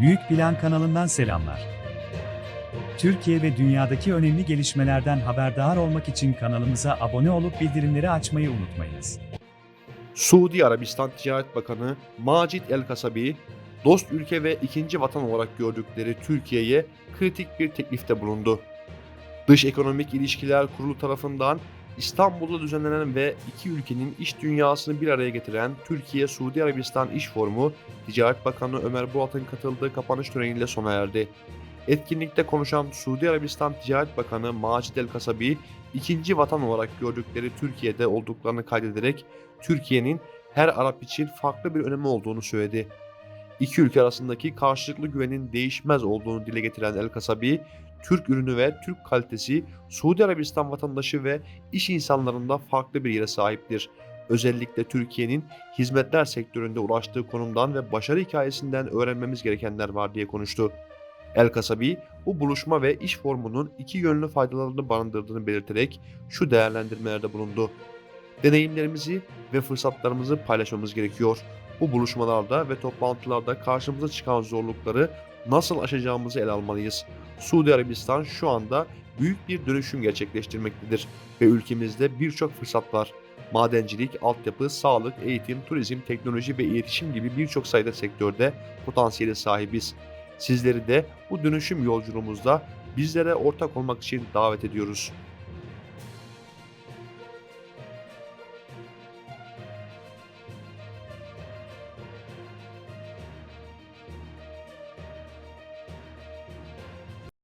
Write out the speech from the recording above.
Büyük Plan kanalından selamlar. Türkiye ve dünyadaki önemli gelişmelerden haberdar olmak için kanalımıza abone olup bildirimleri açmayı unutmayınız. Suudi Arabistan Ticaret Bakanı Macit El Kasabi, dost ülke ve ikinci vatan olarak gördükleri Türkiye'ye kritik bir teklifte bulundu. Dış Ekonomik İlişkiler Kurulu tarafından İstanbul'da düzenlenen ve iki ülkenin iş dünyasını bir araya getiren Türkiye-Suudi Arabistan İş Forumu, Ticaret Bakanı Ömer Boğat'ın katıldığı kapanış töreniyle sona erdi. Etkinlikte konuşan Suudi Arabistan Ticaret Bakanı Macit El Kasabi, ikinci vatan olarak gördükleri Türkiye'de olduklarını kaydederek Türkiye'nin her Arap için farklı bir önemi olduğunu söyledi. İki ülke arasındaki karşılıklı güvenin değişmez olduğunu dile getiren El Kasabi, Türk ürünü ve Türk kalitesi Suudi Arabistan vatandaşı ve iş insanlarında farklı bir yere sahiptir. Özellikle Türkiye'nin hizmetler sektöründe ulaştığı konumdan ve başarı hikayesinden öğrenmemiz gerekenler var diye konuştu. El Kasabi, bu buluşma ve iş formunun iki yönlü faydalarını barındırdığını belirterek şu değerlendirmelerde bulundu deneyimlerimizi ve fırsatlarımızı paylaşmamız gerekiyor. Bu buluşmalarda ve toplantılarda karşımıza çıkan zorlukları nasıl aşacağımızı ele almalıyız. Suudi Arabistan şu anda büyük bir dönüşüm gerçekleştirmektedir ve ülkemizde birçok fırsat var. Madencilik, altyapı, sağlık, eğitim, turizm, teknoloji ve iletişim gibi birçok sayıda sektörde potansiyele sahibiz. Sizleri de bu dönüşüm yolculuğumuzda bizlere ortak olmak için davet ediyoruz.